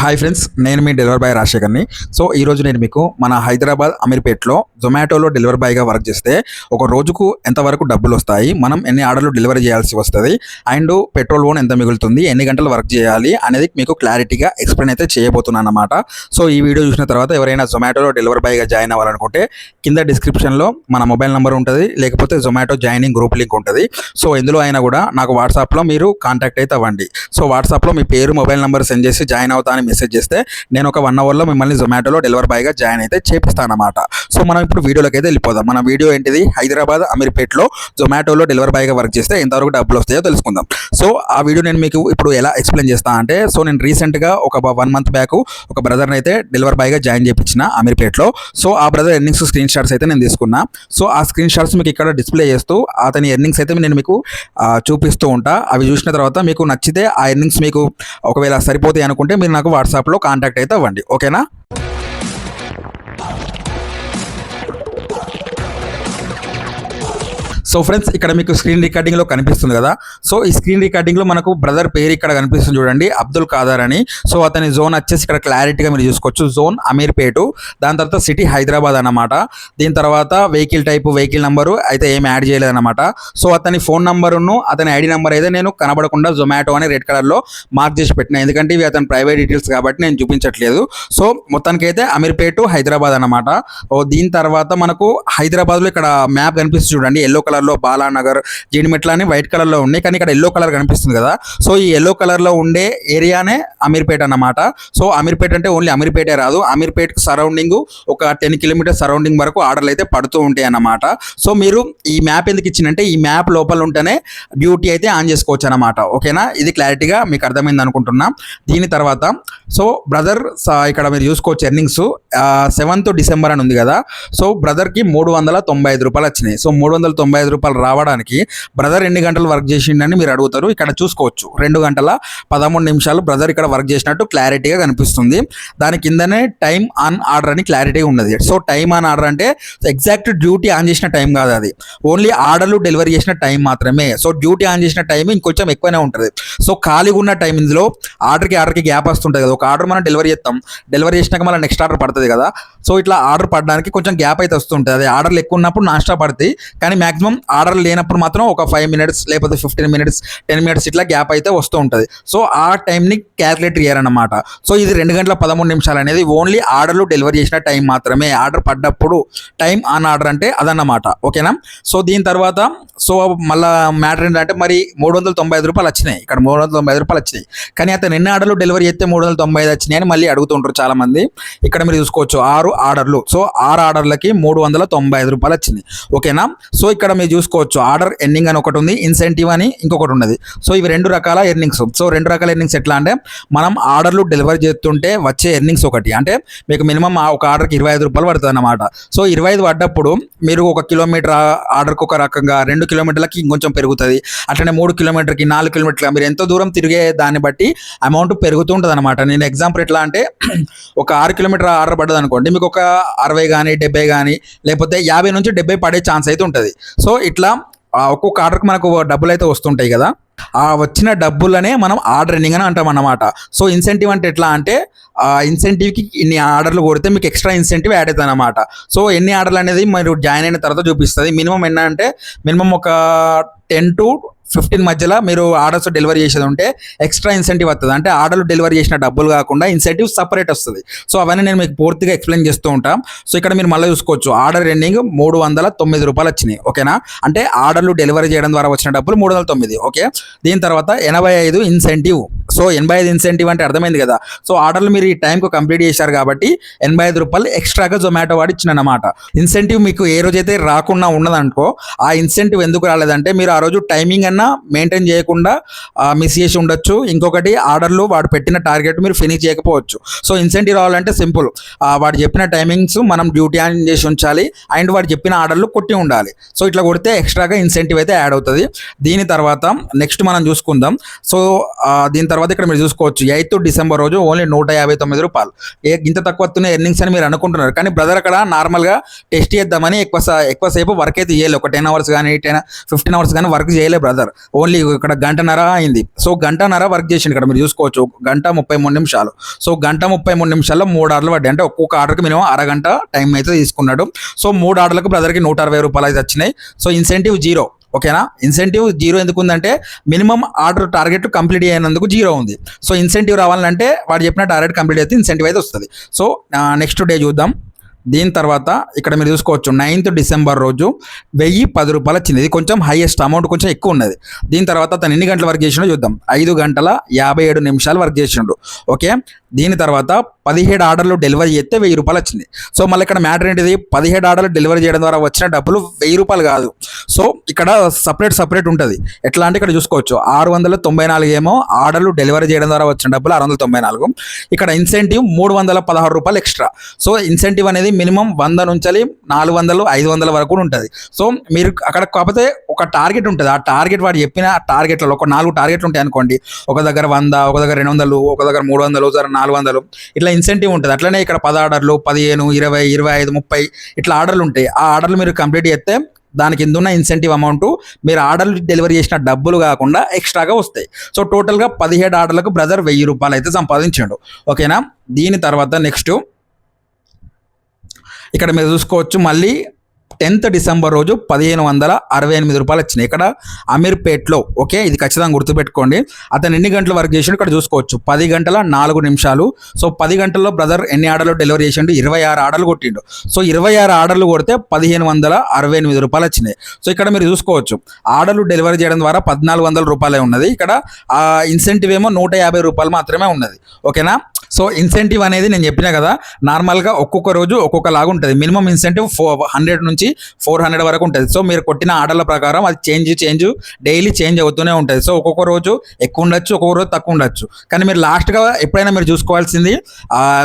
Hi friends నేను మీ delivery boy రాజశేఖర్ని సో ఈ రోజు నేను మీకు మన హైదరాబాద్ అమీర్పేట్లో జొమాటోలో డెలివరీ బాయ్గా వర్క్ చేస్తే ఒక రోజుకు ఎంతవరకు డబ్బులు వస్తాయి? మనం ఎన్ని ఆర్డర్లు డెలివరీ చేయాల్సి వస్తుంది? అండ్ పెట్రోల్ ఓన్ ఎంత మిగులుతుంది? ఎన్ని గంటలు వర్క్ చేయాలి? అనేది మీకు క్లారిటీగా ఎక్స్ప్లెయిన్ అయితే చేయబోతున్నాను అనమాట సో ఈ వీడియో చూసిన తర్వాత ఎవరైనా జొమాటోలో డెలివరీ బాయ్గా జాయిన్ అవ్వాలనుకుంటే కింద డిస్క్రిప్షన్లో మన మొబైల్ నెంబర్ ఉంటుంది. లేకపోతే జొమాటో జాయినింగ్ గ్రూప్ లింక్ ఉంటుంది. సో ఇందులో అయినా కూడా నాకు వాట్సాప్లో మీరు కాంటాక్ట్ అయితే అవ్వండి. సో వాట్సాప్లో మీ పేరు మొబైల్ నెంబర్ సెండ్ చేసి జాయిన్ అవుతా అని మెసేజ్ చేస్తే నేను ఒక వన్ అవర్లో మిమ్మల్ని జొమాటోలో డెలివరీ బాయ్గా జాయిన్ అయితే చేపిస్తాను అనమాట సో మనం ఇప్పుడు వీడియోలోకి అయితే వెళ్ళిపోదాం. మన వీడియో ఏంటిది? హైదరాబాద్ అమీర్పేట్లో జొమాటోలో డెలివరీ బాయ్గా వర్క్ చేస్తే ఎంతవరకు డబ్బులు వస్తాయో తెలుసుకుందాం. సో ఆ వీడియో నేను మీకు ఇప్పుడు ఎలా ఎక్స్ప్లెయిన్ చేస్తా అంటే సో నేను రీసెంట్గా ఒక వన్ మంత్ బ్యాక్ ఒక బ్రదర్ని అయితే డెలివరీ బాయ్గా జాయిన్ చేయించిన అమీర్పేట్లో. సో ఆ బ్రదర్ ఎర్నింగ్స్ స్క్రీన్ షాట్స్ అయితే నేను తీసుకున్నా. సో ఆ స్క్రీన్ షాట్స్ మీకు ఇక్కడ డిస్ప్లే చేస్తూ అతని ఎర్నింగ్స్ అయితే నేను మీకు చూపిస్తూ ఉంటా. అవి చూసిన తర్వాత మీకు నచ్చితే ఆ ఎర్నింగ్స్ మీకు ఒకవేళ సరిపోతాయి అనుకుంటే మీరు నాకు వాట్సాప్లో కాంటాక్ట్ అయితే అవ్వండి. ఓకేనా సో ఫ్రెండ్స్ ఇక్కడ మీకు స్క్రీన్ రికార్డింగ్లో కనిపిస్తుంది కదా? సో ఈ స్క్రీన్ రికార్డింగ్లో మనకు బ్రదర్ పేరు ఇక్కడ కనిపిస్తుంది చూడండి అబ్దుల్ ఖాదర్ అని. సో అతని జోన్ వచ్చేసి ఇక్కడ క్లారిటీగా మీరు చూసుకోవచ్చు. జోన్ అమీర్పేటు దాని తర్వాత సిటీ హైదరాబాద్ అనమాట దీని తర్వాత వెహికల్ టైప్ వెహికల్ నెంబరు అయితే ఏం యాడ్ చేయలేదన్నమాట. సో అతని ఫోన్ నెంబరును అతని ఐడి నెంబర్ అయితే నేను కనబడకుండా జొమాటో అని రెడ్ కలర్లో మార్క్ చేసి పెట్టిన. ఎందుకంటే ఇవి అతని ప్రైవేట్ డీటెయిల్స్ కాబట్టి నేను చూపించట్లేదు. సో మొత్తానికైతే అమీర్పేటు హైదరాబాద్ అనమాట oh, దీని తర్వాత మనకు హైదరాబాద్లో ఇక్కడ మ్యాప్ కనిపిస్తుంది చూడండి ఎల్లో కలర్లో బాలానగర్ జీడిమెట్ల అని వైట్ కలర్లో ఉన్నాయి. కానీ ఇక్కడ ఎల్లో కలర్ కనిపిస్తుంది కదా. సో ఈ ఎల్లో కలర్లో ఉండే ఏరియానే అమీర్పేట అన్నమాట. సో అమీర్పేట అంటే ఓన్లీ అమీర్పేటే రాదు. అమీర్పేటకు సరౌండింగ్ ఒక టెన్ కిలోమీటర్ సరౌండింగ్ వరకు ఆర్డర్లు అయితే పడుతూ ఉంటాయి అన్నమాట. సో మీరు ఈ మ్యాప్ ఎందుకు ఇచ్చిందంటే ఈ మ్యాప్ లోపల ఉంటేనే డ్యూటీ అయితే ఆన్ చేసుకోవచ్చు అనమాట ఓకేనా? ఇది క్లారిటీగా మీకు అర్థమైంది అనుకుంటున్నా. దీని తర్వాత సో బ్రదర్ ఇక్కడ మీరు చూసుకోవచ్చు ఎర్నింగ్స్ సెవెంత్ డిసెంబర్ అని ఉంది కదా. సో బ్రదర్కి మూడు వందల తొంభై ఐదు రూపాయలు వచ్చినాయి. సో మూడు వందల తొంభై ఐదు రూపాయలు రావడానికి బ్రదర్ ఎన్ని గంటలు వర్క్ చేసిండని మీరు అడుగుతారు. ఇక్కడ చూసుకోవచ్చు. రెండు గంటల పదమూడు నిమిషాలు బ్రదర్ ఇక్కడ వర్క్ చేసినట్టు క్లారిటీగా కనిపిస్తుంది. దాని కిందనే టైం ఆన్ ఆర్డర్ అని క్లారిటీగా ఉన్నది. సో టైం ఆన్ ఆర్డర్ అంటే ఎగ్జాక్ట్ డ్యూటీ ఆన్ చేసిన టైం కాదు అది. ఓన్లీ ఆర్డర్లు డెలివరీ చేసిన టైం మాత్రమే. సో డ్యూటీ ఆన్ చేసిన టైం ఇంకొంచెం ఎక్కువనే ఉంటుంది. సో ఖాళీగా ఉన్న టైం ఇందులో ఆర్డర్కి ఆర్డర్కి గ్యాప్ వస్తుంటుంది కదా. ఒక ఆర్డర్ మనం డెలివరీ చేస్తాం. డెలివరీ చేసినాక మళ్ళీ నెక్స్ట్ ఆర్డర్ పడుతుంది కదా. సో ఇట్లా ఆర్డర్ పడడానికి కొంచెం గ్యాప్ అయితే వస్తుంటుంది. అది ఆర్డర్లు ఎక్కువ ఉన్నప్పుడు నాన్ పడతాయి. కానీ మాక్సిమం ఆర్డర్ లేనప్పుడు మాత్రం ఒక ఫైవ్ మినిట్స్ లేకపోతే ఫిఫ్టీన్ మినిట్స్ టెన్ మినిట్స్ ఇట్లా గ్యాప్ అయితే వస్తూ ఉంటుంది. సో ఆ టైంని క్యాలిక్యులేట్ చేయాలన్నమాట. సో ఇది రెండు గంటల పదమూడు నిమిషాలు అనేది ఓన్లీ ఆర్డర్లు డెలివరీ చేసిన టైం మాత్రమే. ఆర్డర్ పడ్డప్పుడు టైం ఆన్ ఆర్డర్ అంటే అదన్నమాట. ఓకేనా? సో దీని తర్వాత సో మళ్ళా మ్యాటర్ ఏంటంటే మరి మూడు వందల తొంభై ఐదు రూపాయలు వచ్చినాయి. ఇక్కడ మూడు వందల తొంభై ఐదు రూపాయలు వచ్చినాయి. కానీ అతను ఎన్ని ఆర్డర్లు డెలివరీ చేస్తే మూడు వందల తొంభై ఐదు వచ్చినాయి అని మళ్ళీ అడుగుతుంటారు చాలామంది. ఇక్కడ మీరు చూసుకోవచ్చు ఆరు ఆర్డర్లు. సో ఆరు ఆర్డర్లకి మూడు వందల తొంభై ఐదు రూపాయలు వచ్చింది ఓకేనా? సో ఇక్కడ మీరు చూసుకోవచ్చు. ఆర్డర్ ఎర్నింగ్ అని ఒకటి ఉంది ఇన్సెంటివ్ అని ఇంకొకటి ఉన్నది. సో ఇవి రెండు రకాల ఎర్నింగ్స్ సో రెండు రకాల ఎర్నింగ్స్ ఎట్లా అంటే మనం ఆర్డర్లు డెలివరీ చేస్తుంటే వచ్చే ఎర్నింగ్స్ ఒకటి. అంటే మీకు మినిమం ఒక ఆర్డర్కి ఇరవై ఐదు రూపాయలు పడుతుంది అన్నమాట. సో ఇరవై ఐదు పడ్డప్పుడు మీరు ఒక కిలోమీటర్ ఆర్డర్కి ఒక రకంగా రెండు కిలోమీటర్లకి ఇంకొంచెం పెరుగుతుంది. అట్లనే మూడు కిలోమీటర్కి నాలుగు కిలోమీటర్లకి మీరు ఎంత దూరం తిరిగే దాన్ని బట్టి అమౌంట్ పెరుగుతూ ఉంటుంది అనమాట నేను ఎగ్జాంపుల్ ఎట్లా అంటే ఒక ఆరు కిలోమీటర్ ఆర్డర్ పడ్డది అనుకోండి మీకు ఒక అరవై కానీ డెబ్బై కానీ లేకపోతే యాభై నుంచి డెబ్బై పడే ఛాన్స్ అయితే ఉంటుంది. సో ఇట్లా ఒక్కొక్క ఆర్డర్కి మనకు డబ్బులు అయితే వస్తుంటాయి కదా. ఆ వచ్చిన డబ్బులనే మనం ఆర్డర్ ఎన్నింగ్ అని అంటాం అన్నమాట. సో ఇన్సెంటివ్ అంటే ఎట్లా అంటే ఆ ఇన్సెంటివ్కి ఇన్ని ఆర్డర్లు కొడితే మీకు ఎక్స్ట్రా ఇన్సెంటివ్ యాడ్ అవుతుంది అనమాట సో ఎన్ని ఆర్డర్లు అనేది మీరు జాయిన్ అయిన తర్వాత చూపిస్తుంది. మినిమం ఎన్న అంటే మినిమం ఒక టెన్ టు ఫిఫ్టీన్ మధ్యలో మీరు ఆర్డర్స్ డెలివరీ చేసేది ఉంటే ఎక్స్ట్రా ఇన్సెంటివ్ వస్తుంది. అంటే ఆర్డర్లు డెలివరీ చేసిన డబ్బులు కాకుండా ఇన్సెంటివ్ సపరేట్ వస్తుంది. సో అవన్నీ నేను మీకు పూర్తిగా ఎక్స్ప్లెయిన్ చేస్తూ ఉంటాం. సో ఇక్కడ మీరు మళ్ళీ చూసుకోవచ్చు. ఆర్డర్ ఎండింగ్ మూడు వందల తొమ్మిది రూపాయలు వచ్చినాయి ఓకేనా? అంటే ఆర్డర్లు డెలివరీ చేయడం ద్వారా వచ్చిన డబ్బులు మూడు వందల తొమ్మిది. ఓకే? దీని తర్వాత ఎనభై ఐదు ఇన్సెంటివ్. సో ఎనభై ఐదు ఇన్సెంటివ్ అంటే అర్థమైంది కదా. సో ఆర్డర్లు మీరు ఈ టైంకు కంప్లీట్ చేశారు కాబట్టి ఎనభై ఐదు రూపాయలు ఎక్స్ట్రాగా జొమాటో వాడు ఇచ్చినమాట ఇన్సెంటివ్ మీకు ఏ రోజైతే రాకుండా ఉన్నదనుకో ఆ ఇన్సెంటివ్ ఎందుకు రాలేదంటే మీరు ఆ రోజు టైమింగ్ అన్న మెయింటైన్ చేయకుండా మిస్ చేసి ఉండొచ్చు. ఇంకొకటి ఆర్డర్లు వాడు పెట్టిన టార్గెట్ మీరు ఫినిష్ చేయకపోవచ్చు. సో ఇన్సెంటివ్ రావాలంటే సింపుల్ వాడు చెప్పిన టైమింగ్స్ మనం డ్యూటీ ఆన్ చేసి ఉంచాలి. అండ్ వాడు చెప్పిన ఆర్డర్లు కొట్టి ఉండాలి. సో ఇట్లా కొడితే ఎక్స్ట్రాగా ఇన్సెంటివ్ అయితే యాడ్ అవుతుంది. దీని తర్వాత నెక్స్ట్ మనం చూసుకుందాం. సో దీని తర్వాత ఇక్కడ మీరు చూసుకోవచ్చు. ఎయిత్ డిసెంబర్ రోజు ఓన్లీ నూట యాభై తొమ్మిది రూపాయలు. ఏ ఇంత తక్కువ ఎర్నింగ్స్ అని మీరు అనుకుంటున్నారు. కానీ బ్రదర్ అక్కడ నార్మల్గా టెస్ట్ చేద్దామని ఎక్కువ ఎక్కువసేపు వర్క్ అయితే చేయలేదు ఒక టెన్ అవర్స్ కానీ టెన్ ఫిఫ్టీన్ అవర్స్ కానీ వర్క్ చేయలేదు బ్రదర్ ఓన్లీ ఇక్కడ గంటన్నర అయింది. సో గంటన్నర వర్క్ చేసిండు ఇక్కడ. మీరు చూసుకోవచ్చు. గంట ముప్పై మూడు నిమిషాలు. సో గంట ముప్పై మూడు నిమిషాల్లో మూడు ఆర్డర్లు పడ్డాయి. అంటే ఒక్కొక్క ఆర్డర్కి మినిమం అరగంట టైం అయితే తీసుకున్నాడు. సో మూడు ఆర్డర్లకు బ్రదర్కి నూట అరవై రూపాయలు అయితే వచ్చినాయి. సో ఇన్సెంటివ్ జీరో ఓకేనా ఇన్సెంటివ్ జీరో ఎందుకు ఉందంటే మినిమం ఆర్డర్ టార్గెట్ కంప్లీట్ అయినందుకు జీరో ఉంది. సో ఇన్సెంటివ్ రావాలంటే వాడు చెప్పిన టార్గెట్ కంప్లీట్ అయితే ఇన్సెంటివ్ అయితే వస్తుంది. సో నెక్స్ట్ డే చూద్దాం. దీని తర్వాత ఇక్కడ మీరు చూసుకోవచ్చు నైన్త్ డిసెంబర్ రోజు వెయ్యి పది రూపాయలు వచ్చింది ఇది కొంచెం హైయెస్ట్ అమౌంట్ కొంచెం ఎక్కువ ఉన్నది. దీని తర్వాత అతను ఎన్ని గంటల వర్క్ చేసిండో చూద్దాం. ఐదు గంటల యాభై ఏడు నిమిషాలు వర్క్ చేసిండు. ఓకే? దీని తర్వాత పదిహేడు ఆర్డర్లు డెలివరీ చేస్తే వెయ్యి రూపాయలు వచ్చింది. సో మళ్ళీ ఇక్కడ మ్యాటర్ ఏంటిది? పదిహేడు ఆర్డర్లు డెలివరీ చేయడం ద్వారా వచ్చిన డబ్బులు వెయ్యి రూపాయలు కాదు. సో ఇక్కడ సపరేట్ సపరేట్ ఉంటుంది. ఎట్లా అంటే ఇక్కడ చూసుకోవచ్చు. ఆరు వందల తొంభై నాలుగు ఏమో ఆర్డర్లు డెలివరీ చేయడం ద్వారా వచ్చిన డబ్బులు ఆరు వందల తొంభై నాలుగు. ఇక్కడ ఇన్సెంటివ్ మూడు వందల పదహారు రూపాయలు ఎక్స్ట్రా. సో ఇన్సెంటివ్ అనేది మినిమం వంద నుంచి నాలుగు వందలు ఐదు వందల వరకు కూడా ఉంటుంది. సో మీరు అక్కడ కాకపోతే ఒక టార్గెట్ ఉంటుంది. ఆ టార్గెట్ వాడు చెప్పిన టార్గెట్లలో ఒక నాలుగు టార్గెట్లు ఉంటాయి అనుకోండి. ఒక దగ్గర వంద ఒక దగ్గర రెండు వందలు ఒక దగ్గర మూడు వందలు ఒక దగ్గర నాలుగు వందలు. ఇట్లా ఇన్సెంటివ్ ఉంటుంది. అట్లనే ఇక్కడ పది ఆర్డర్లు పదిహేను ఇరవై ఇరవై ఐదు ముప్పై ఇట్లా ఆర్డర్లు ఉంటాయి. ఆ ఆర్డర్లు మీరు కంప్లీట్ చేస్తే దానికి కింద ఉన్న ఇన్సెంటివ్ అమౌంట్ మీరు ఆర్డర్లు డెలివరీ చేసిన డబ్బులు కాకుండా ఎక్స్ట్రాగా వస్తాయి. సో టోటల్గా పదిహేడు ఆర్డర్లకు బ్రదర్ వెయ్యి రూపాయలు అయితే సంపాదించాడు. ఓకేనా? దీని తర్వాత నెక్స్ట్ ఇక్కడ మీరు చూసుకోవచ్చు. మళ్ళీ టెన్త్ డిసెంబర్ రోజు పదిహేను వందల అరవై ఎనిమిది రూపాయలు వచ్చినాయి. ఇక్కడ అమీర్పేట్లో ఓకే? ఇది ఖచ్చితంగా గుర్తుపెట్టుకోండి. అతను ఎన్ని గంటలు వర్క్ చేసిండు ఇక్కడ చూసుకోవచ్చు. పది గంటల నాలుగు నిమిషాలు. సో పది గంటల్లో బ్రదర్ ఎన్ని ఆర్డర్లు డెలివరీ చేసిండు? ఇరవై ఆరు ఆర్డర్లు కొట్టిండు. సో ఇరవై ఆరు ఆర్డర్లు కొడితే పదిహేను వందల అరవై ఎనిమిది రూపాయలు వచ్చినాయి. సో ఇక్కడ మీరు చూసుకోవచ్చు. ఆర్డర్లు డెలివరీ చేయడం ద్వారా పద్నాలుగు వందల రూపాయలే ఉన్నది. ఇక్కడ ఆ ఇన్సెంటివ్ ఏమో నూట యాభై రూపాయలు మాత్రమే ఉన్నది. ఓకేనా? సో ఇన్సెంటివ్ అనేది నేను చెప్పినా కదా నార్మల్గా ఒక్కొక్క రోజు ఒక్కొక్క లాగా ఉంటుంది. మినిమం ఇన్సెంటివ్ ఫోర్ హండ్రెడ్ నుంచి ఫోర్ హండ్రెడ్ వరకు ఉంటుంది. సో మీరు కొట్టిన ఆర్డర్ల ప్రకారం అది చేంజ్ చేంజ్ డైలీ చేంజ్ అవుతూనే ఉంటుంది. సో ఒక్కొక్క రోజు ఎక్కువ ఉండొచ్చు ఒక్కొక్క రోజు తక్కువ ఉండొచ్చు. కానీ మీరు లాస్ట్గా ఎప్పుడైనా మీరు చూసుకోవాల్సింది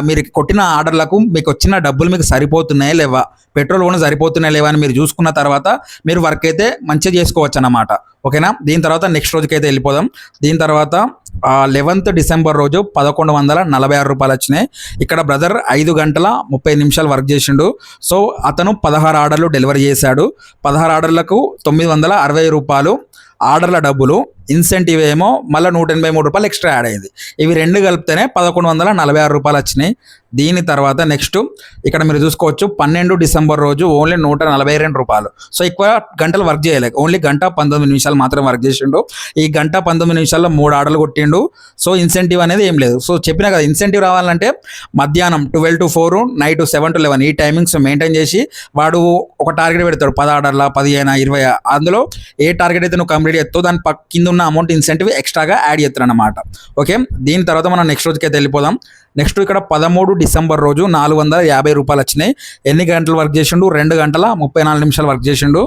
మీరు కొట్టిన ఆర్డర్లకు మీకు వచ్చిన డబ్బులు మీకు సరిపోతున్నాయా లేవా? పెట్రోల్ కూడా సరిపోతున్నాయా లేవా అని మీరు చూసుకున్న తర్వాత మీరు వర్క్ అయితే మంచిగా చేసుకోవచ్చు అన్నమాట ఓకేనా? దీని తర్వాత నెక్స్ట్ రోజుకి అయితే వెళ్ళిపోదాం. దీని తర్వాత లెవెన్త్ డిసెంబర్ రోజు పదకొండు వందల నలభై ఆరు రూపాయలు వచ్చినాయి. ఇక్కడ బ్రదర్ ఐదు గంటల ముప్పై నిమిషాలు వర్క్ చేసిండు. సో అతను పదహారు ఆర్డర్లు డెలివరీ చేశాడు. పదహారు ఆర్డర్లకు తొమ్మిది వందల అరవై రూపాయలు ఆర్డర్ల డబ్బులు. ఇన్సెంటివ్ ఏమో మళ్ళీ నూట ఎనభై మూడు రూపాయలు ఎక్స్ట్రా యాడ్ అయింది ఇవి రెండు కలిపితేనే పదకొండు వందల నలభై ఆరు రూపాయలు వచ్చినాయి. దీని తర్వాత నెక్స్ట్ ఇక్కడ మీరు చూసుకోవచ్చు పన్నెండు డిసెంబర్ రోజు ఓన్లీ నూట నలభై రెండు రూపాయలు. సో ఎక్కువ గంటలు వర్క్ చేయలేదు. ఓన్లీ గంట పంతొమ్మిది నిమిషాలు మాత్రమే వర్క్ చేసిండు. ఈ గంట పంతొమ్మిది నిమిషాల్లో మూడు ఆర్డర్లు కొట్టిండు. సో ఇన్సెంటివ్ అనేది ఏం లేదు. సో చెప్పినా కదా ఇన్సెంటివ్ రావాలంటే మధ్యాహ్నం twelve to four night seven to eleven ఈ టైమింగ్స్ మెయింటైన్ చేసి వాడు ఒక టార్గెట్ పెడతాడు. పది ఆర్డర్ల పదిహేను ఇరవై అందులో ఏ టార్గెట్ అయితే నువ్వు కంప్లీట్ చేస్తావు దాని పక్క కింద ఉన్న అమౌంట్ ఇన్సెంటివ్ ఎక్స్ట్రాగా యాడ్ చేస్తారనమాట అనమాట ఓకే దీని తర్వాత మనం నెక్స్ట్ రోజుకి అయితే వెళ్ళిపోదాం. నెక్స్ట్ ఇక్కడ పదమూడు డిసెంబర్ రోజు నాలుగు వందల యాభై రూపాయలు వచ్చినాయి. ఎన్ని గంటలు వర్క్ చేసిండు? రెండు గంటల ముప్పై నాలుగు నిమిషాలు వర్క్ చేసిండు.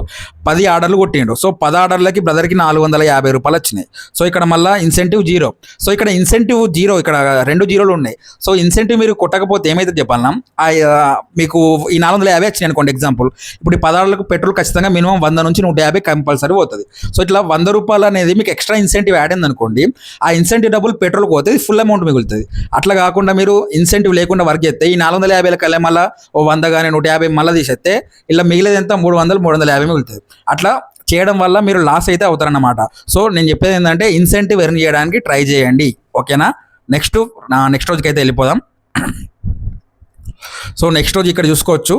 పది ఆర్డర్లు కొట్టిండు. సో పది ఆర్డర్లకి బ్రదర్కి నాలుగు వందల యాభై రూపాయలు వచ్చినాయి. సో ఇక్కడ మళ్ళీ ఇన్సెంటివ్ జీరో సో ఇక్కడ ఇన్సెంటివ్ జీరో ఇక్కడ రెండు జీరోలు ఉన్నాయి. సో ఇన్సెంటివ్ మీరు కొట్టకపోతే ఏమైతే చెప్పాలన్నా మీకు ఈ నాలుగు వందల యాభై వచ్చినాయి అనుకోండి ఎగ్జాంపుల్ ఇప్పుడు ఈ పదార్లకు పెట్రోల్ ఖచ్చితంగా మినిమం వంద నుంచి నూట యాభై కంపల్సరీ పోతుంది. సో ఇట్లా వంద రూపాయలు అనేది మీకు ఎక్స్ట్రా ఇన్సెంటివ్ యాడ్ అయింది అనుకోండి ఆ ఇన్సెంటివ్ డబ్బులు పెట్రోల్ పోతే ఫుల్ అమౌంట్ మిగులుతుంది. అట్లా కాకుండా మీరు ఇన్సెంటివ్ లేకుండా వర్క్ చేస్తే ఈ నాలుగు వందల యాభై కల్లా మళ్ళీ ఓ వంద కానీ నూట యాభై మళ్ళీ తీసేస్తే ఇలా మిగిలేదు ఎంత? మూడు వందలు మూడు వందల యాభై మిగులుతుంది. అట్లా చేయడం వల్ల మీరు లాస్ అయితే అవుతారన్నమాట. సో నేను చెప్పేది ఏంటంటే ఇన్సెంటివ్ ఎర్న్ చేయడానికి ట్రై చేయండి. ఓకేనా? నెక్స్ట్ నా నెక్స్ట్ రోజుకి అయితే వెళ్ళిపోదాం. సో నెక్స్ట్ రోజు ఇక్కడ చూసుకోవచ్చు.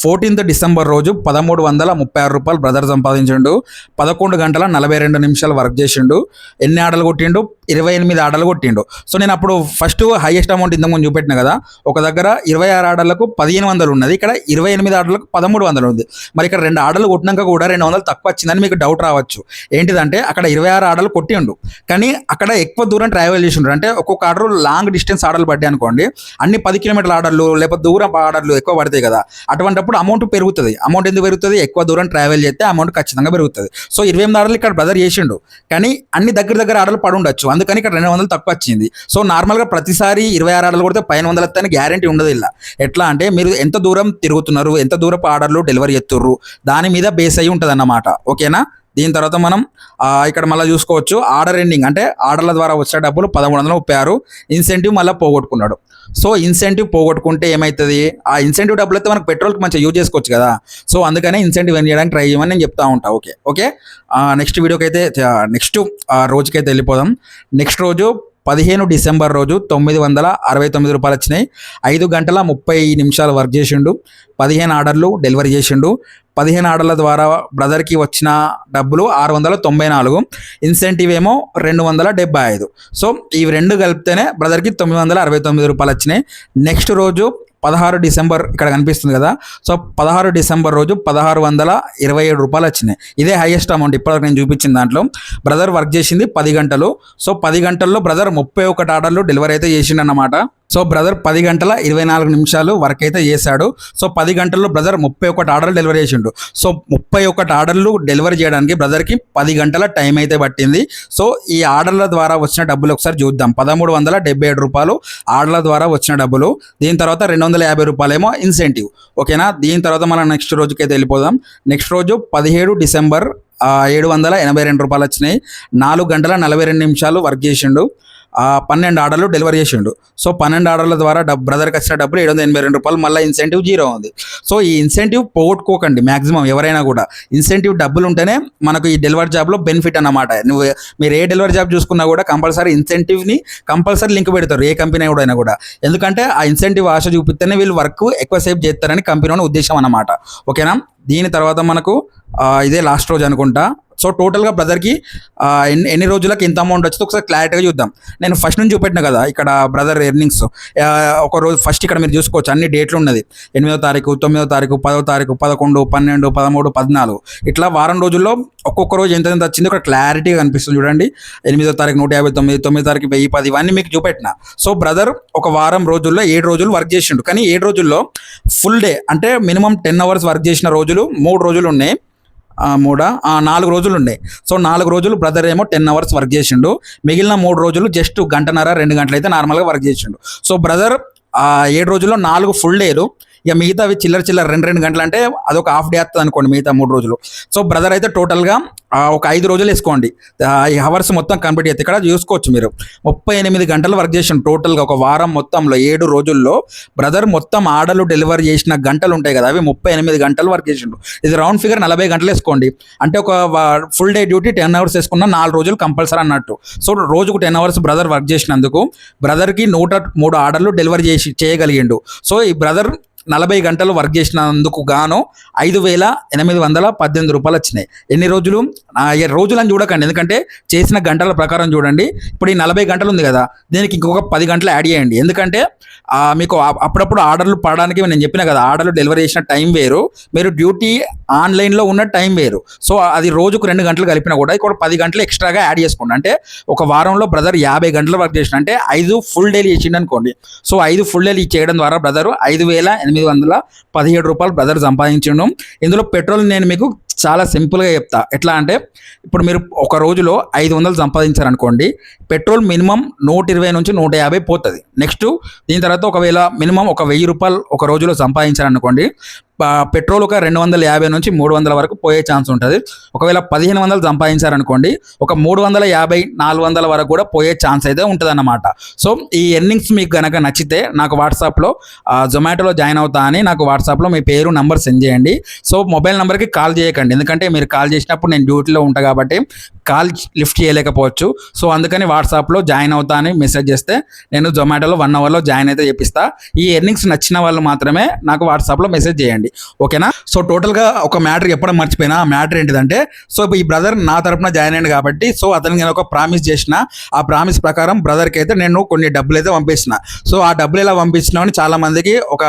ఫోర్టీన్త్ డిసెంబర్ రోజు పదమూడు వందల ముప్పై ఆరు రూపాయలు బ్రదర్ సంపాదించిండు. పదకొండు గంటల నలభై రెండు నిమిషాలు వర్క్ చేసిండు. ఎన్ని ఆటలు కొట్టిండు? ఇరవై ఎనిమిది ఆర్డర్లు కొట్టిండు. సో నేను అప్పుడు ఫస్ట్ హైయెస్ట్ అమౌంట్ ఇంతకుముందు చూపెట్టిన కదా ఒక దగ్గర ఇరవై ఆరు ఆర్డర్లకు పదిహేను వందలు ఉన్నది ఇక్కడ ఇరవై ఎనిమిది ఆర్డర్లకు పదమూడు వందలు ఉంది. మరి ఇక్కడ రెండు ఆర్డర్లు కొట్టినాక కూడా రెండు వందలు తక్కువ వచ్చిందని మీకు డౌట్ రావచ్చు. ఏంటిదంటే అక్కడ ఇరవై ఆరు ఆర్డర్లు కొట్టిండు. కానీ అక్కడ ఎక్కువ దూరం ట్రావెల్ చేసిండు అంటే ఒక్కొక్క ఆర్డర్ లాంగ్ డిస్టెన్స్ ఆర్డర్లు పడ్డాయి అనుకోండి అన్ని పది కిలోమీటర్ల ఆర్డర్లు లేకపోతే దూరం ఆర్డర్లు ఎక్కువ పడతాయి కదా అటువంటిప్పుడు అమౌంట్ పెరుగుతుంది. అమౌంట్ ఎందుకు పెరుగుతుంది? ఎక్కువ దూరం ట్రావెల్ చేస్తే అమౌంట్ ఖచ్చితంగా పెరుగుతుంది. సో ఇరవై ఎనిమిది ఆర్డర్లు ఇక్కడ బ్రదర్ చేసిండు. కానీ అన్ని దగ్గర దగ్గర ఆర్డర్లు పడి ఉండొచ్చు. అందుకని ఇక్కడ రెండు వందలు తక్కువ వచ్చింది. సో నార్మల్గా ప్రతిసారి ఇరవై ఆరు ఆర్డర్లు కొడితే పైన వందలు వస్తాయని గ్యారంటీ ఉండదు ఇలా. ఎట్లా అంటే మీరు ఎంత దూరం తిరుగుతున్నారు ఎంత దూరపు ఆర్డర్లు డెలివరీ చేస్తుర్రు దాని మీద బేస్ అయి ఉంటుంది అన్నమాట ఓకేనా? దీని తర్వాత మనం ఇక్కడ మళ్ళీ చూసుకోవచ్చు ఆర్డర్ ఎండింగ్ అంటే ఆర్డర్ల ద్వారా వచ్చే డబ్బులు పదమూడు వందల ముప్పై ఆరు. ఇన్సెంటివ్ మళ్ళీ పోగొట్టుకున్నాడు. సో ఇన్సెంటివ్ పోగొట్టుకుంటే ఏమవుతుంది ఆ ఇన్సెంటివ్ డబ్బులు అయితే మనకు పెట్రోల్కి మంచిగా యూజ్ చేసుకోవచ్చు కదా. సో అందుకనే ఇన్సెంటివ్ ఏం చేయడానికి ట్రై చేయమని నేను చెప్తా ఉంటా. Okay okay? నెక్స్ట్ వీడియోకి అయితే నెక్స్ట్ రోజుకైతే వెళ్ళిపోదాం. నెక్స్ట్ రోజు పదిహేను డిసెంబర్ రోజు తొమ్మిది వందల అరవై తొమ్మిది రూపాయలు వచ్చినాయి. ఐదు గంటల ముప్పై నిమిషాలు వర్క్ చేసిండు. పదిహేను ఆర్డర్లు డెలివరీ చేసిండు. పదిహేను ఆర్డర్ల ద్వారా బ్రదర్కి వచ్చిన డబ్బులు ఆరు వందల తొంభై నాలుగు. ఇన్సెంటివ్ ఏమో రెండు వందల డెబ్బై ఐదు. సో ఇవి రెండు కలిపితేనే బ్రదర్కి తొమ్మిది వందల అరవై తొమ్మిది రూపాయలు వచ్చినాయి. నెక్స్ట్ రోజు పదహారు డిసెంబర్ ఇక్కడ కనిపిస్తుంది కదా. సో పదహారు డిసెంబర్ రోజు పదహారు వందల ఇరవై ఏడు రూపాయలు వచ్చినాయి. ఇదే హైయెస్ట్ అమౌంట్ ఇప్పటివరకు నేను చూపించిన దాంట్లో. బ్రదర్ వర్క్ చేసింది పది గంటలు. సో పది గంటల్లో బ్రదర్ ముప్పై ఒకటి ఆర్డర్లు డెలివరీ అయితే చేసిండన్నమాట సో బ్రదర్ పది గంటల ఇరవై నాలుగు నిమిషాలు వర్క్ అయితే చేశాడు. సో పది గంటల్లో బ్రదర్ ముప్పై ఒకటి ఆర్డర్లు డెలివరీ చేసిండు. సో ముప్పై ఒకటి ఆర్డర్లు డెలివరీ చేయడానికి బ్రదర్కి పది గంటల టైం అయితే పట్టింది. సో ఈ ఆర్డర్ల ద్వారా వచ్చిన డబ్బులు ఒకసారి చూద్దాం. పదమూడు వందల డెబ్బై ఏడు రూపాయలు ఆర్డర్ల ద్వారా వచ్చిన డబ్బులు. దీని తర్వాత రెండు వందల యాభై రూపాయలేమో ఇన్సెంటివ్ ఓకేనా? దీని తర్వాత మనం నెక్స్ట్ రోజుకైతే వెళ్ళిపోదాం. నెక్స్ట్ రోజు పదిహేడు డిసెంబర్ ఏడు వందల ఎనభై రెండు రూపాయలు వచ్చినాయి. నాలుగు గంటల నలభై రెండు నిమిషాలు వర్క్ చేసిండు. పన్నెండు ఆర్డర్లు డెలివరీ చేసిండు. సో పన్నెండు ఆర్డర్ల ద్వారా డబ్ బ్రదర్కి వచ్చిన డబ్బులు ఏడు వందల ఎనభై రెండు రూపాయలు మళ్ళీ ఇన్సెంటివ్ జీరో ఉంది. సో ఈ ఇన్సెంటివ్ పోగొట్టుకోకండి మాక్సిమం ఎవరైనా కూడా. ఇన్సెంటివ్ డబ్బులు ఉంటేనే మనకు ఈ డెలివరీ జాబ్లో బెనిఫిట్ అన్నమాట. నువ్వు మీరు ఏ డెలివరీ జాబ్ చూసుకున్నా కూడా కంపల్సరీ ఇన్సెంటివ్ని కంపల్సరీ లింక్ పెడతారు ఏ కంపెనీ కూడా అయినా కూడా. ఎందుకంటే ఆ ఇన్సెంటివ్ ఆశ చూపిస్తేనే వీళ్ళు వర్క్ ఎక్కువ సేపు చేస్తారని కంపెనీ ఉద్దేశం అన్నమాట. ఓకేనా దీని తర్వాత మనకు ఇదే లాస్ట్ రోజు అనుకుంటా. సో టోటల్గా బ్రదర్కి ఎన్ని ఎన్ని రోజులకు ఎంత అమౌంట్ వచ్చిందో ఒకసారి క్లారిటీగా చూద్దాం. నేను ఫస్ట్ నుంచి చూపెట్టిన కదా ఇక్కడ బ్రదర్ ఎర్నింగ్స్. ఒక రోజు ఫస్ట్ ఇక్కడ మీరు చూసుకోవచ్చు అన్ని డేట్లు ఉన్నది. ఎనిమిదో తారీఖు తొమ్మిదో తారీఖు పదో తారీఖు పదకొండు పన్నెండు పదమూడు పద్నాలుగు. ఇట్లా వారం రోజుల్లో ఒక్కొక్క రోజు ఎంత ఎంత వచ్చిందో ఇక్కడ క్లారిటీగా కనిపిస్తుంది చూడండి. ఎనిమిదో తారీఖు నూట యాభై తొమ్మిది తొమ్మిదో తారీఖు వెయ్యి పది ఇవన్నీ మీకు చూపెట్టిన. సో బ్రదర్ ఒక వారం రోజుల్లో ఏడు రోజులు వర్క్ చేసిండు. కానీ ఏడు రోజుల్లో ఫుల్ డే అంటే మినిమం టెన్ అవర్స్ వర్క్ చేసిన రోజులు మూడు రోజులు ఉన్నాయి. మూడా ఆ, నాలుగు రోజులు ఉండే సో నాలుగు రోజులు బ్రదర్ ఏమో టెన్ అవర్స్ వర్క్ చేసిండు. మిగిలిన మూడు రోజులు జస్ట్ గంటన్నర రెండు గంటలు అయితే నార్మల్గా వర్క్ చేసిండు. సో బ్రదర్ ఏడు రోజుల్లో నాలుగు ఫుల్ డేలు. ఇక మిగతా అవి చిల్లర చిల్లర రెండు రెండు గంటలు అంటే అదొక హాఫ్ డే వస్తుంది అనుకోండి మిగతా మూడు రోజులు. సో బ్రదర్ అయితే టోటల్గా ఒక ఐదు రోజులు వేసుకోండి. ఈ హవర్స్ మొత్తం కంప్లీట్ అయితే ఇక్కడ చూసుకోవచ్చు మీరు. ముప్పై ఎనిమిది గంటలు వర్క్ చేసిన టోటల్గా ఒక వారం మొత్తంలో ఏడు రోజుల్లో బ్రదర్ మొత్తం ఆర్డర్లు డెలివరీ చేసిన గంటలు ఉంటాయి కదా అవి ముప్పై ఎనిమిది గంటలు వర్క్ చేసిండు. ఇది రౌండ్ ఫిగర్ నలభై గంటలు వేసుకోండి. అంటే ఒక full day duty ten hours వేసుకున్న నాలుగు రోజులు కంపల్సరీ అన్నట్టు. సో రోజుకు టెన్ అవర్స్ బ్రదర్ వర్క్ చేసినందుకు బ్రదర్కి నూట మూడు ఆర్డర్లు డెలివరీ చేసి చేయగలిగిండు. సో ఈ బ్రదర్ నలభై గంటలు వర్క్ చేసినందుకు గాను ఐదు వేల ఎనిమిది వందల పద్దెనిమిది రూపాయలు వచ్చినాయి. ఎన్ని రోజులు? ఆ, ఈ రోజులని చూడకండి. ఎందుకంటే చేసిన గంటల ప్రకారం చూడండి. ఇప్పుడు ఈ నలభై గంటలు ఉంది కదా దీనికి ఇంకొక పది గంటలు యాడ్ చేయండి. ఎందుకంటే మీకు అప్పుడప్పుడు ఆర్డర్లు పడడానికి నేను చెప్పిన కదా ఆర్డర్లు డెలివరీ చేసిన టైం వేరు. మీరు డ్యూటీ ఆన్లైన్లో ఉన్న టైం వేరు. సో అది రోజుకు రెండు గంటలు కలిపినా కూడా ఇక్కడ పది గంటలు ఎక్స్ట్రాగా యాడ్ చేసుకోండి. అంటే ఒక వారంలో బ్రదర్ యాభై గంటలు వర్క్ చేసిన అంటే ఐదు ఫుల్ డేలు చేసిండు అనుకోండి. సో ఐదు ఫుల్ డేలు చేయడం ద్వారా బ్రదర్ ఐదు వేల ఎనిమిది ఎనిమిది వందల పదిహేడు రూపాయలు బ్రదర్ సంపాదించిండు. ఇందులో పెట్రోల్ నేను మీకు చాలా సింపుల్గా చెప్తా. ఎట్లా అంటే ఇప్పుడు మీరు ఒక రోజులో ఐదు వందలు సంపాదించారనుకోండి పెట్రోల్ మినిమం నూట ఇరవై నుంచి నూట యాభై పోతుంది. నెక్స్ట్ దీని తర్వాత ఒకవేళ మినిమం ఒక వెయ్యి రూపాయలు ఒక రోజులో సంపాదించారనుకోండి పెట్రోల్ ఒక రెండు వందల యాభై నుంచి మూడు వందల వరకు పోయే ఛాన్స్ ఉంటుంది. ఒకవేళ పదిహేను వందలు సంపాదించారనుకోండి ఒక మూడు వందల యాభై నాలుగు వందల వరకు కూడా పోయే ఛాన్స్ అయితే ఉంటుంది అన్నమాట సో ఈ ఎర్నింగ్స్ మీకు కనుక నచ్చితే నాకు వాట్సాప్లో జొమాటోలో జాయిన్ అవుతా అని నాకు వాట్సాప్లో మీ పేరు నంబర్ సెండ్ చేయండి. సో మొబైల్ నెంబర్కి కాల్ చేయకండి. ఎందుకంటే మీరు కాల్ చేసినప్పుడు నేను డ్యూటీలో ఉంటా కాబట్టి కాల్ లిఫ్ట్ చేయలేకపోవచ్చు. సో అందుకని వాట్సాప్లో జాయిన్ అవుతా అని మెసేజ్ చేస్తే నేను జొమాటోలో వన్ అవర్లో జాయిన్ అయితే చేపిస్తా. ఈ ఎర్నింగ్స్ నచ్చిన వాళ్ళు మాత్రమే నాకు వాట్సాప్లో మెసేజ్ చేయండి. ఓకేనా? సో టోటల్గా ఒక మ్యాటర్ చెప్పడం మర్చిపోయినా ఆ మ్యాటర్ ఏంటిదంటే సో ఈ బ్రదర్ నా తరపున జాయిన్ అయ్యాడు కాబట్టి సో అతనికి నేను ఒక ప్రామిస్ చేసిన. ఆ ప్రామిస్ ప్రకారం బ్రదర్కి అయితే నేను కొన్ని డబ్బులు అయితే పంపిస్తున్నా. సో ఆ డబ్బులు ఎలా పంపించినామని చాలామందికి ఒక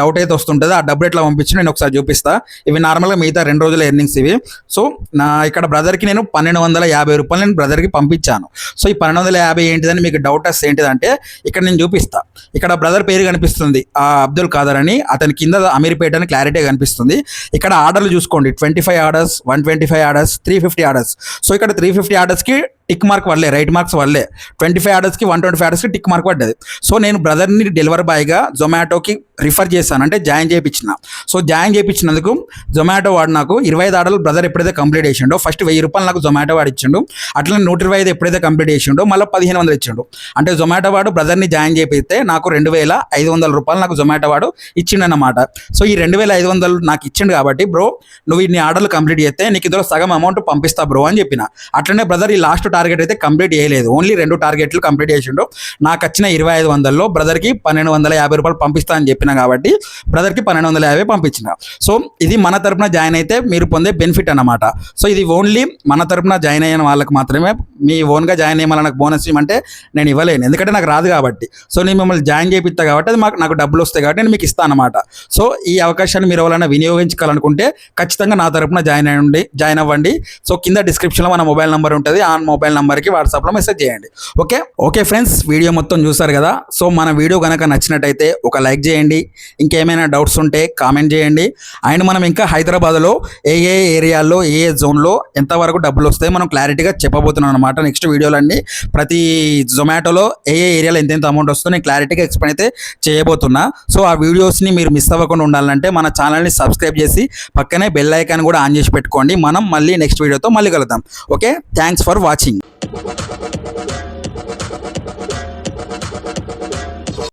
డౌట్ అయితే వస్తుంటుంది. ఆ డబ్బులు ఎట్లా పంపించి నేను ఒకసారి చూపిస్తా. ఇవి నార్మల్గా మిగతా రెండు రోజుల ఎర్నింగ్స్ ఇవి. సో నా ఇక్కడ బ్రదర్కి నేను పన్నెండు వందల యాభై రూపాయలు నేను బ్రదర్కి పంపించాను. సో ఈ పన్నెండు వందల యాభై ఏంటిదని మీకు డౌటెస్ ఏంటిదంటే ఇక్కడ నేను చూపిస్తా. ఇక్కడ బ్రదర్ పేరు కనిపిస్తుంది. ఆ అబ్దుల్ ఖాదర్ అని. అతని కింద అమీర్పేట అని క్లారిటీ కనిపిస్తుంది. ఇక్కడ ఆర్డర్లు చూసుకోండి. Twenty five orders one twenty five orders three fifty orders so ఇక్కడ త్రీ ఫిఫ్టీ ఆర్డర్స్కి టిక్ మార్క్ వల్లే రైట్ మార్క్స్ వల్లే ట్వంటీ ఫైవ్ ఆర్డర్స్కి వన్ ట్వంటీ ఫైవ్ ఆర్డర్స్కి టిక్ మార్క్ పడ్డది. సో నేను బ్రదర్ని డెలివరీ బాయ్గా జొమాటోకి రిఫర్ చేశాను. అంటే జాయిన్ చేయించిన. సో జాయిన్ చేయించినందుకు జొమాటో వాడు నాకు ఇరవై ఆడలు ఆర్డర్లు బ్రదర్ ఎప్పుడైతే కంప్లీట్ చేసిండో ఫస్ట్ వెయ్యి రూపాయలు నాకు జొమాటో వాడు ఇచ్చిండు. అట్లనే నూట ఇరవై ఐదు ఎప్పుడైతే కంప్లీట్ చేసిండో మళ్ళీ పదిహేను వందలు ఇచ్చిండు. అంటే జొమాటో వాడు బ్రదర్ని జాయిన్ చేపిస్తే నాకు రెండు వేల ఐదు వందల రూపాయలు నాకు జొమాటో వాడు ఇచ్చిండు అన్నమాట సో ఈ రెండు వేల ఐదు వందలు నాకు ఇచ్చిండు కాబట్టి బ్రో నువ్వు ఇన్ని ఆర్డర్లు కంప్లీట్ చేస్తే నీకు ఇందులో సగం అమౌంట్ పంపిస్తా బ్రో అని చెప్పిన. అట్లనే బ్రదర్ ఈ లాస్ట్ టార్గెట్ అయితే కంప్లీట్ చేయలేదు. ఓన్లీ రెండు టార్గెట్లు కంప్లీట్ చేసిండు. నాకు వచ్చిన ఇరవై ఐదు వందల్లో బ్రదర్కి పన్నెండు వందల యాభై రూపాయలు పంపిస్తా అని చెప్పిన. కాబట్టి బ్రదర్కి పన్నెండు వందల యాభై పంపించిన. సో ఇది మన తరపున జాయిన్ అయితే మీరు పొందే బెనిఫిట్ అన్నమాట. సో ఇది ఓన్లీ మన తరపున జాయిన్ అయిన వాళ్ళకి మాత్రమే. మీ ఓన్గా జాయిన్ అయ్యే నాకు బోనస్ ఇవ్వమంటే నేను ఇవ్వలేను. ఎందుకంటే నాకు రాదు కాబట్టి. సో నేను మిమ్మల్ని జాయిన్ చేపిస్తా కాబట్టి అది మాకు నాకు డబ్బులు వస్తాయి కాబట్టి నేను మీకు ఇస్తాను అనమాట సో ఈ అవకాశాన్ని మీరు ఎవరైనా వినియోగించుకోవాలనుకుంటే ఖచ్చితంగా నా తరపున జాయిన్ అయ్యండి జాయిన్ అవ్వండి. సో కింద డిస్క్రిప్షన్లో మన మొబైల్ నెంబర్ ఉంటుంది. ఆ మొబైల్ నెంబర్కి వాట్సాప్లో మెసేజ్ చేయండి. ఓకే? ఓకే ఫ్రెండ్స్ వీడియో మొత్తం చూసారు కదా? సో మన వీడియో కనుక నచ్చినట్టయితే ఒక లైక్ చేయండి. చేయండి ఇంకేమైనా డౌట్స్ ఉంటే కామెంట్ చేయండి. అండ్ మనం ఇంకా హైదరాబాద్లో ఏ ఏ ఏరియాల్లో ఏ ఏ జోన్లో ఎంతవరకు డబ్బులు వస్తాయి మనం క్లారిటీగా చెప్పబోతున్నాం అనమాట నెక్స్ట్ వీడియోలో అండి ప్రతి జొమాటోలో ఏ ఏ ఏరియాలో ఎంతెంత అమౌంట్ వస్తుందో నేను క్లారిటీగా ఎక్స్ప్లెయిన్ అయితే చేయబోతున్నా. సో ఆ వీడియోస్ని మీరు మిస్ అవ్వకుండా ఉండాలంటే మన ఛానల్ని సబ్స్క్రైబ్ చేసి పక్కనే బెల్ ఐకాన్ కూడా ఆన్ చేసి పెట్టుకోండి. మనం మళ్ళీ నెక్స్ట్ వీడియోతో మళ్ళీ కలుద్దాం. ఓకే? Thanks for watching.